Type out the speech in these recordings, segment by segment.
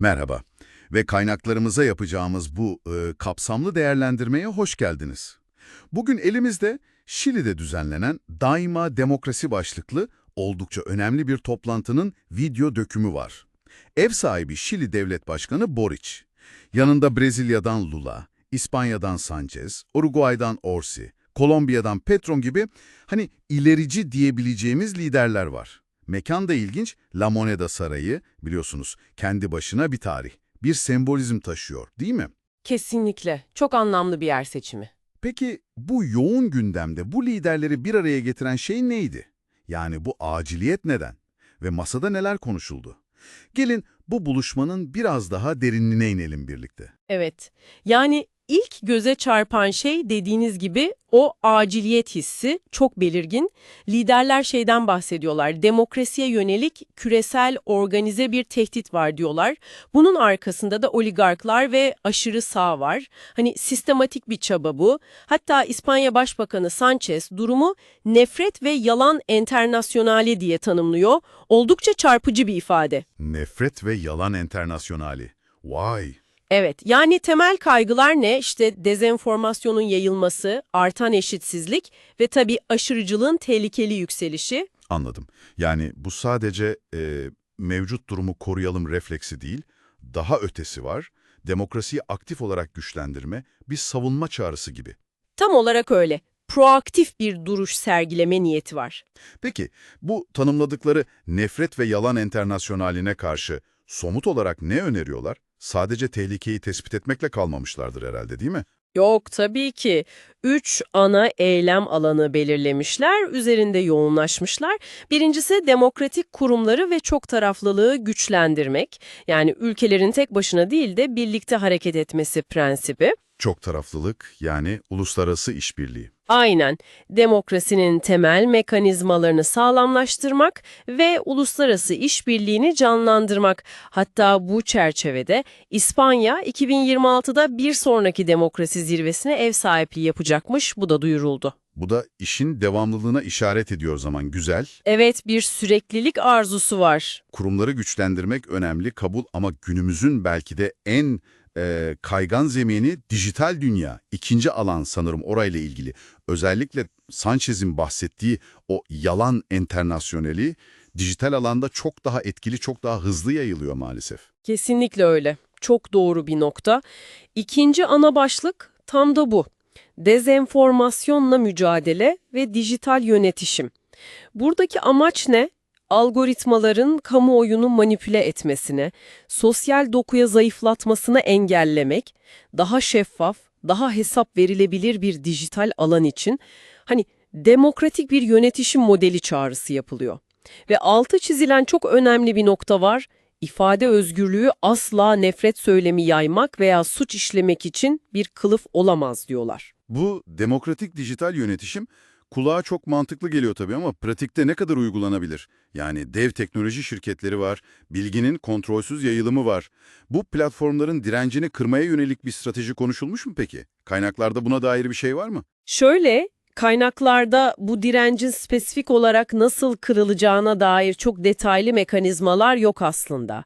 Merhaba ve kaynaklarımıza yapacağımız bu e, kapsamlı değerlendirmeye hoş geldiniz. Bugün elimizde Şili'de düzenlenen Daima Demokrasi başlıklı oldukça önemli bir toplantının video dökümü var. Ev sahibi Şili Devlet Başkanı Boric, yanında Brezilya'dan Lula, İspanya'dan Sanchez, Uruguay'dan Orsi, Kolombiya'dan Petron gibi hani ilerici diyebileceğimiz liderler var. Mekan da ilginç, La Moneda Sarayı biliyorsunuz kendi başına bir tarih, bir sembolizm taşıyor değil mi? Kesinlikle. Çok anlamlı bir yer seçimi. Peki bu yoğun gündemde bu liderleri bir araya getiren şey neydi? Yani bu aciliyet neden? Ve masada neler konuşuldu? Gelin bu buluşmanın biraz daha derinliğine inelim birlikte. Evet. Yani ilk göze çarpan şey dediğiniz gibi o aciliyet hissi çok belirgin. Liderler şeyden bahsediyorlar. Demokrasiye yönelik küresel organize bir tehdit var diyorlar. Bunun arkasında da oligarklar ve aşırı sağ var. Hani sistematik bir çaba bu. Hatta İspanya Başbakanı Sanchez durumu nefret ve yalan enternasyonali diye tanımlıyor. Oldukça çarpıcı bir ifade. Nefret ve yalan enternasyonali. Vay! Evet, yani temel kaygılar ne? İşte dezenformasyonun yayılması, artan eşitsizlik ve tabii aşırıcılığın tehlikeli yükselişi. Anladım. Yani bu sadece e, mevcut durumu koruyalım refleksi değil, daha ötesi var. Demokrasiyi aktif olarak güçlendirme, bir savunma çağrısı gibi. Tam olarak öyle. Proaktif bir duruş sergileme niyeti var. Peki bu tanımladıkları nefret ve yalan enternasyonaline karşı somut olarak ne öneriyorlar? Sadece tehlikeyi tespit etmekle kalmamışlardır herhalde değil mi? Yok tabii ki. Üç ana eylem alanı belirlemişler, üzerinde yoğunlaşmışlar. Birincisi demokratik kurumları ve çok taraflılığı güçlendirmek. Yani ülkelerin tek başına değil de birlikte hareket etmesi prensibi. Çok taraflılık yani uluslararası işbirliği. Aynen. Demokrasinin temel mekanizmalarını sağlamlaştırmak ve uluslararası işbirliğini canlandırmak. Hatta bu çerçevede İspanya 2026'da bir sonraki demokrasi zirvesine ev sahipliği yapacakmış. Bu da duyuruldu. Bu da işin devamlılığına işaret ediyor zaman güzel. Evet bir süreklilik arzusu var. Kurumları güçlendirmek önemli, kabul ama günümüzün belki de en e, kaygan zemini dijital dünya. İkinci alan sanırım orayla ilgili. Özellikle Sanchez'in bahsettiği o yalan enternasyoneli dijital alanda çok daha etkili, çok daha hızlı yayılıyor maalesef. Kesinlikle öyle. Çok doğru bir nokta. İkinci ana başlık tam da bu. Dezenformasyonla mücadele ve dijital yönetişim. Buradaki amaç ne? Algoritmaların kamuoyunu manipüle etmesine, sosyal dokuya zayıflatmasını engellemek, daha şeffaf, daha hesap verilebilir bir dijital alan için hani demokratik bir yönetişim modeli çağrısı yapılıyor. Ve altı çizilen çok önemli bir nokta var. İfade özgürlüğü asla nefret söylemi yaymak veya suç işlemek için bir kılıf olamaz diyorlar. Bu demokratik dijital yönetişim kulağa çok mantıklı geliyor tabii ama pratikte ne kadar uygulanabilir? Yani dev teknoloji şirketleri var, bilginin kontrolsüz yayılımı var. Bu platformların direncini kırmaya yönelik bir strateji konuşulmuş mu peki? Kaynaklarda buna dair bir şey var mı? Şöyle, kaynaklarda bu direncin spesifik olarak nasıl kırılacağına dair çok detaylı mekanizmalar yok aslında.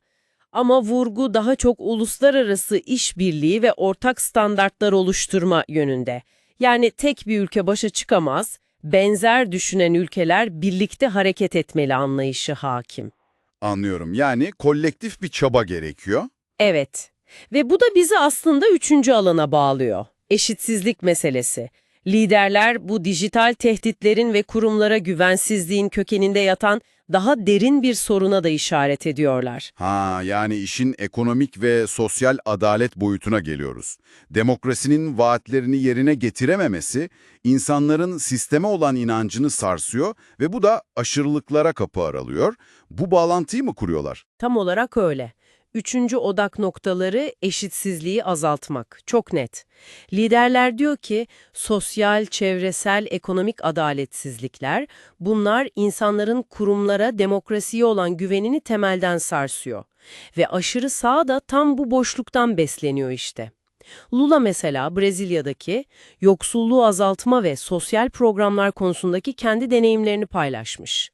Ama vurgu daha çok uluslararası işbirliği ve ortak standartlar oluşturma yönünde. Yani tek bir ülke başa çıkamaz, benzer düşünen ülkeler birlikte hareket etmeli anlayışı hakim. Anlıyorum. Yani kolektif bir çaba gerekiyor. Evet. Ve bu da bizi aslında üçüncü alana bağlıyor. Eşitsizlik meselesi. Liderler bu dijital tehditlerin ve kurumlara güvensizliğin kökeninde yatan daha derin bir soruna da işaret ediyorlar. Ha yani işin ekonomik ve sosyal adalet boyutuna geliyoruz. Demokrasinin vaatlerini yerine getirememesi insanların sisteme olan inancını sarsıyor ve bu da aşırılıklara kapı aralıyor. Bu bağlantıyı mı kuruyorlar? Tam olarak öyle. Üçüncü odak noktaları eşitsizliği azaltmak. Çok net. Liderler diyor ki sosyal, çevresel, ekonomik adaletsizlikler bunlar insanların kurumlara, demokrasiye olan güvenini temelden sarsıyor. Ve aşırı sağ da tam bu boşluktan besleniyor işte. Lula mesela Brezilya'daki yoksulluğu azaltma ve sosyal programlar konusundaki kendi deneyimlerini paylaşmış.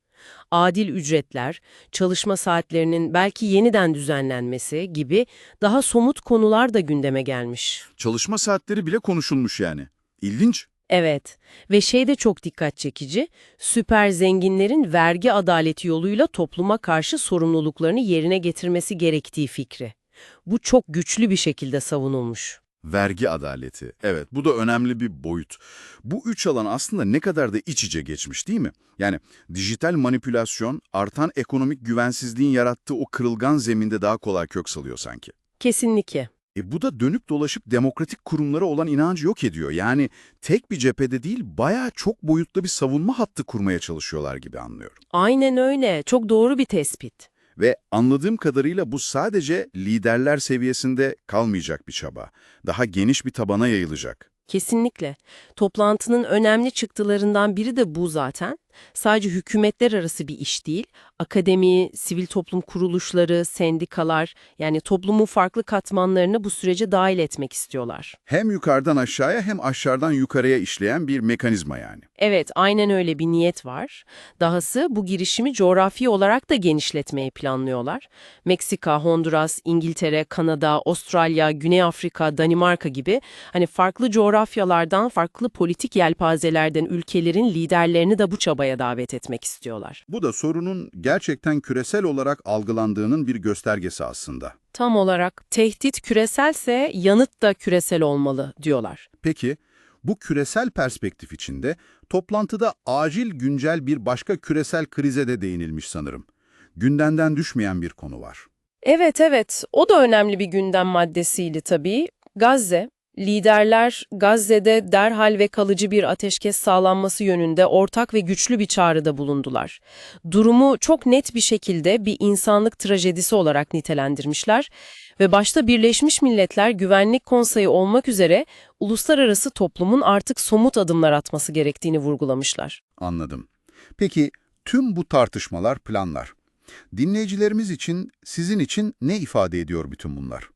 Adil ücretler, çalışma saatlerinin belki yeniden düzenlenmesi gibi daha somut konular da gündeme gelmiş. Çalışma saatleri bile konuşulmuş yani. İlginç. Evet ve şey de çok dikkat çekici, süper zenginlerin vergi adaleti yoluyla topluma karşı sorumluluklarını yerine getirmesi gerektiği fikri. Bu çok güçlü bir şekilde savunulmuş. Vergi adaleti. Evet, bu da önemli bir boyut. Bu üç alan aslında ne kadar da iç içe geçmiş değil mi? Yani dijital manipülasyon, artan ekonomik güvensizliğin yarattığı o kırılgan zeminde daha kolay kök salıyor sanki. Kesinlikle. E bu da dönüp dolaşıp demokratik kurumlara olan inancı yok ediyor. Yani tek bir cephede değil, bayağı çok boyutlu bir savunma hattı kurmaya çalışıyorlar gibi anlıyorum. Aynen öyle. Çok doğru bir tespit. Ve anladığım kadarıyla bu sadece liderler seviyesinde kalmayacak bir çaba. Daha geniş bir tabana yayılacak. Kesinlikle. Toplantının önemli çıktılarından biri de bu zaten. Sadece hükümetler arası bir iş değil, akademi, sivil toplum kuruluşları, sendikalar yani toplumun farklı katmanlarını bu sürece dahil etmek istiyorlar. Hem yukarıdan aşağıya hem aşağıdan yukarıya işleyen bir mekanizma yani. Evet, aynen öyle bir niyet var. Dahası bu girişimi coğrafi olarak da genişletmeyi planlıyorlar. Meksika, Honduras, İngiltere, Kanada, Avustralya, Güney Afrika, Danimarka gibi hani farklı coğrafyalardan, farklı politik yelpazelerden ülkelerin liderlerini de bu çabaya davet etmek istiyorlar. Bu da sorunun gerçekten küresel olarak algılandığının bir göstergesi aslında. Tam olarak tehdit küreselse yanıt da küresel olmalı diyorlar. Peki, bu küresel perspektif içinde toplantıda acil güncel bir başka küresel krize de değinilmiş sanırım. Gündemden düşmeyen bir konu var. Evet evet o da önemli bir gündem maddesiydi tabii. Gazze, liderler Gazze'de derhal ve kalıcı bir ateşkes sağlanması yönünde ortak ve güçlü bir çağrıda bulundular. Durumu çok net bir şekilde bir insanlık trajedisi olarak nitelendirmişler ve başta Birleşmiş Milletler Güvenlik Konseyi olmak üzere uluslararası toplumun artık somut adımlar atması gerektiğini vurgulamışlar. Anladım. Peki, tüm bu tartışmalar, planlar. Dinleyicilerimiz için, sizin için ne ifade ediyor bütün bunlar?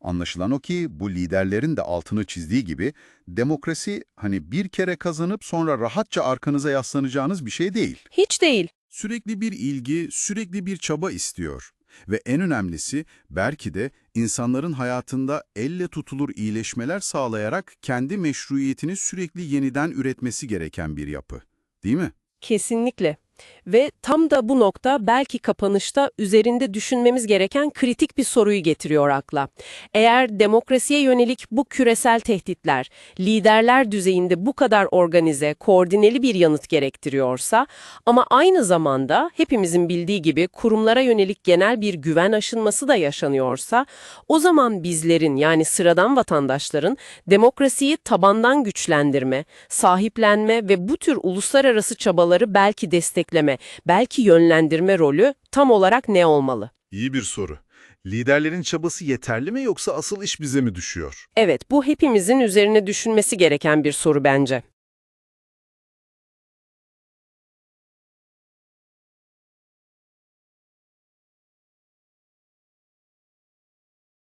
Anlaşılan o ki bu liderlerin de altını çizdiği gibi demokrasi hani bir kere kazanıp sonra rahatça arkanıza yaslanacağınız bir şey değil. Hiç değil. Sürekli bir ilgi, sürekli bir çaba istiyor. Ve en önemlisi belki de insanların hayatında elle tutulur iyileşmeler sağlayarak kendi meşruiyetini sürekli yeniden üretmesi gereken bir yapı. Değil mi? Kesinlikle. Ve tam da bu nokta belki kapanışta üzerinde düşünmemiz gereken kritik bir soruyu getiriyor akla. Eğer demokrasiye yönelik bu küresel tehditler liderler düzeyinde bu kadar organize, koordineli bir yanıt gerektiriyorsa ama aynı zamanda hepimizin bildiği gibi kurumlara yönelik genel bir güven aşınması da yaşanıyorsa o zaman bizlerin yani sıradan vatandaşların demokrasiyi tabandan güçlendirme, sahiplenme ve bu tür uluslararası çabaları belki destekleme, belki yönlendirme rolü tam olarak ne olmalı? İyi bir soru. Liderlerin çabası yeterli mi yoksa asıl iş bize mi düşüyor? Evet, bu hepimizin üzerine düşünmesi gereken bir soru bence.